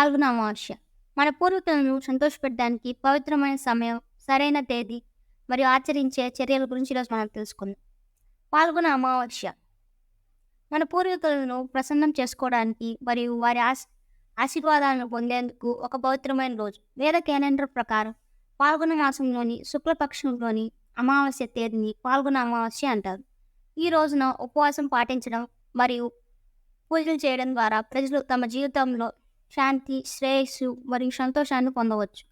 పాల్గొన అమావాస్య మన పూర్వీకులను సంతోషపెట్టడానికి పవిత్రమైన సమయం సరైన తేదీ మరియు ఆచరించే చర్యల గురించి ఈరోజు మనం తెలుసుకుందాం. పాల్గొన అమావాస్య మన పూర్వీకులను ప్రసన్నం చేసుకోవడానికి మరియు వారి ఆశ ఆశీర్వాదాలను పొందేందుకు ఒక పవిత్రమైన రోజు. వేద క్యాలెండర్ ప్రకారం పాల్గొన మాసంలోని శుక్లపక్షంలోని అమావాస్య తేదీని పాల్గొన అమావాస్య అంటారు. ఈ రోజున ఉపవాసం పాటించడం మరియు పూజలు చేయడం ద్వారా ప్రజలు తమ జీవితంలో శాంతి శ్రేయస్సు మరియు సంతోషాన్ని పొందవచ్చు.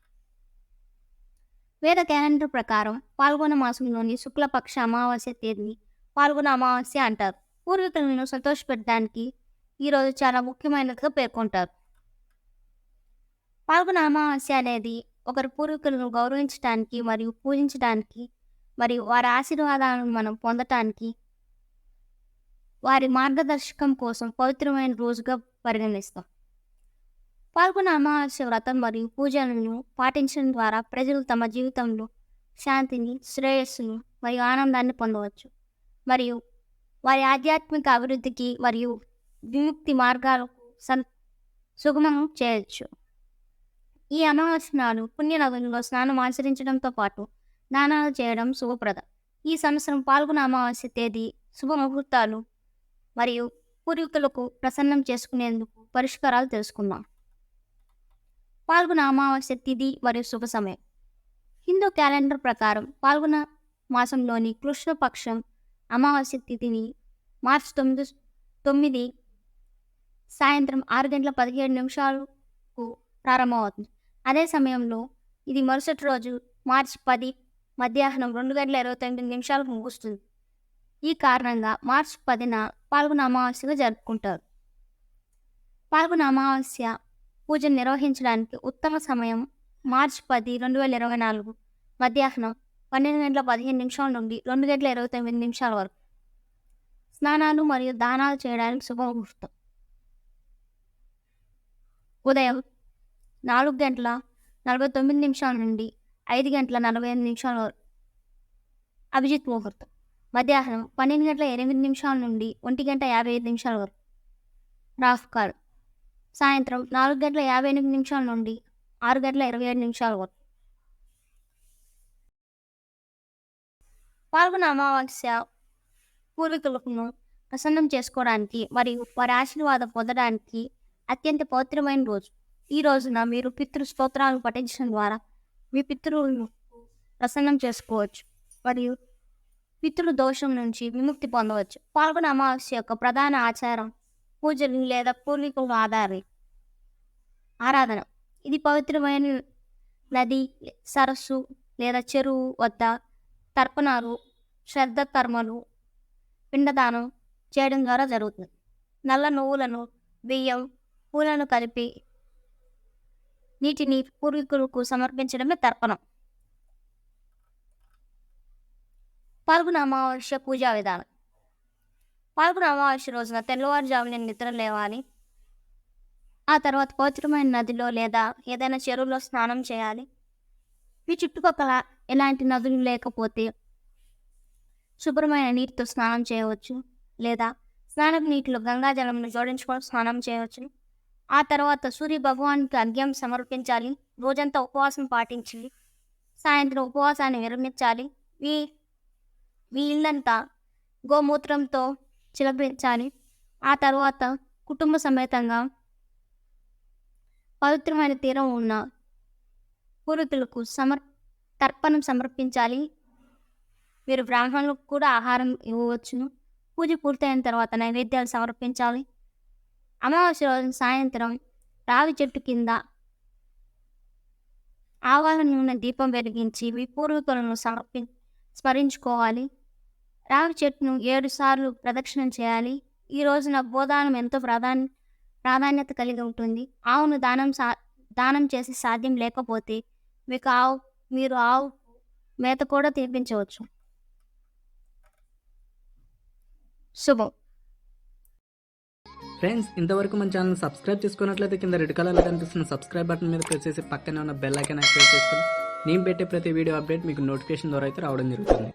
వేద క్యాలెండర్ ప్రకారం పాల్గొన మాసంలోని శుక్లపక్ష అమావాస్య తేదీని పాల్గొన అమావాస్య అంటారు. పూర్వీకులను సంతోషపెట్టడానికి ఈరోజు చాలా ముఖ్యమైనదిగా పేర్కొంటారు. పాల్గొన అమావాస్య అనేది ఒకరి పూర్వీకులను గౌరవించడానికి మరియు పూజించడానికి మరియు వారి ఆశీర్వాదాలను మనం పొందటానికి వారి మార్గదర్శకం కోసం పవిత్రమైన రోజుగా పరిగణిస్తాం. పాల్గొన్న అమావాస్య వ్రతం మరియు పూజలను పాటించడం ద్వారా ప్రజలు తమ జీవితంలో శాంతిని శ్రేయస్సును మరియు ఆనందాన్ని పొందవచ్చు. మరియు వారి ఆధ్యాత్మిక అభివృద్ధికి మరియు విముక్తి మార్గాలకు సం సుగమం చేయొచ్చు. ఈ అమావాస్య నాడు పుణ్యనదుల్లో స్నానం ఆచరించడంతో పాటు దానాలు చేయడం శుభప్రదం. ఈ సంవత్సరం పాల్గొన అమావాస్య తేదీ శుభ ముహూర్తాలు మరియు పూర్వీకులకు ప్రసన్నం చేసుకునేందుకు పరిష్కారాలు తెలుసుకుందాం. పాల్గొన అమావాస్య తిథి మరియు శుభ సమయం. హిందూ క్యాలెండర్ ప్రకారం పాల్గొన మాసంలోని కృష్ణపక్షం అమావాస్య తిథిని మార్చి తొమ్మిది తొమ్మిది సాయంత్రం ఆరు గంటల పదిహేడు నిమిషాలకు ప్రారంభమవుతుంది. అదే సమయంలో ఇది మరుసటి రోజు మార్చి పది మధ్యాహ్నం రెండు గంటల ఇరవై తొమ్మిది నిమిషాలకు ముగుస్తుంది. ఈ కారణంగా మార్చి పదిన పాల్గొన అమావాస్యగా జరుపుకుంటారు. పాల్గొన అమావాస్య పూజను నిర్వహించడానికి ఉత్తమ సమయం మార్చి పది రెండు వేల ఇరవై నాలుగు. మధ్యాహ్నం పన్నెండు గంటల పదిహేను నిమిషాల నుండి రెండు గంటల ఇరవై తొమ్మిది నిమిషాల వరకు. స్నానాలు మరియు దానాలు చేయడానికి శుభముహూర్తం. ఉదయం నాలుగు గంటల నలభై తొమ్మిది నిమిషాల నుండి ఐదు గంటల నలభై ఎనిమిది నిమిషాల వరకు. అభిజిత్ ముహూర్తం. మధ్యాహ్నం పన్నెండు గంటల ఎనిమిది నిమిషాల నుండి ఒంటి గంట యాభై ఐదు నిమిషాల వరకు. రాఫ్ కాల్ సాయంత్రం నాలుగు గంటల యాభై ఎనిమిది నిమిషాల నుండి ఆరు గంటల ఇరవై ఏడు నిమిషాల వరకు. పాల్గొన్న అమావాస్య పూర్వీకులను ప్రసన్నం చేసుకోవడానికి మరియు వారి ఆశీర్వాదం పొందడానికి అత్యంత పవిత్రమైన రోజు. ఈ రోజున మీరు పితృ స్తోత్రాలను పఠించడం ద్వారా మీ పితృలను ప్రసన్నం చేసుకోవచ్చు మరియు పితృ దోషం నుంచి విముక్తి పొందవచ్చు. పాల్గొన అమావాస్య యొక్క ప్రధాన ఆచారం పూజలు లేదా పూర్వీకుల ఆధారి ఆరాధన. ఇది పవిత్రమైన నది సరస్సు లేదా చెరువు వద్ద తర్పణాలు శ్రద్ధ కర్మలు పిండదానం చేయడం ద్వారా జరుగుతుంది. నల్ల నువ్వులను బియ్యం పూలను కలిపి నీటిని పూర్వీకులకు సమర్పించడమే తర్పణం. పాల్గొన అమావాస్య పూజా విధానం. పాల్గొన అమావాస్య రోజున తెల్లవారుజామున నిద్ర లేవాలి. ఆ తర్వాత పవిత్రమైన నదిలో లేదా ఏదైనా చెరువులో స్నానం చేయాలి. మీ చుట్టుపక్కల ఎలాంటి నదులు లేకపోతే శుభ్రమైన నీటితో స్నానం చేయవచ్చు. లేదా స్నానం నీటిలో గంగాజలంను జోడించుకొని స్నానం చేయవచ్చు. ఆ తర్వాత సూర్య భగవానికి అర్ఘ్యం సమర్పించాలి. రోజంతా ఉపవాసం పాటించాలి సాయంత్రం ఉపవాసాన్ని విరమించాలి. వీ వీళ్ళంతా గోమూత్రంతో చిలకరించాలి. ఆ తర్వాత కుటుంబ సమేతంగా పవిత్రమైన తీరం ఉన్న పూర్వీకులకు సమర్ తర్పణం సమర్పించాలి. మీరు బ్రాహ్మణులకు కూడా ఆహారం ఇవ్వవచ్చును పూజ పూర్తయిన తర్వాత నైవేద్యాలు సమర్పించాలి. అమావాస్య రోజు సాయంత్రం రావి చెట్టు కింద ఆవాహన నూనె దీపం వెలిగించి మీ పూర్వీకులను సమర్పి స్మరించుకోవాలి. రావి చెట్టును ఏడు సార్లు ప్రదక్షిణం చేయాలి. ఈ రోజున గోదానం ఎంతో ప్రాధాన్య ప్రాధాన్యత కలిగి ఉంటుంది. ఆవును దానం సా దానం చేసి సాధ్యం లేకపోతే మీకు ఆవు మీరు ఆవు మేత కూడా తినిపించవచ్చు. శుభం. ఫ్రెండ్స్ ఇంతవరకు మన ఛానల్ సబ్స్క్రైబ్ చేసుకున్నట్లయితే కింద రెడ్ కలర్లో కనిపిస్తున్న సబ్స్క్రైబ్ బటన్ మీద ప్రెస్ చేసి పక్కనే ఉన్న బెల్ ఐకాన్ యాక్టివేట్ చేసుకుని నేను పెట్టే ప్రతి వీడియో అప్డేట్ మీకు నోటిఫికేషన్ ద్వారా అయితే రావడం జరుగుతుంది.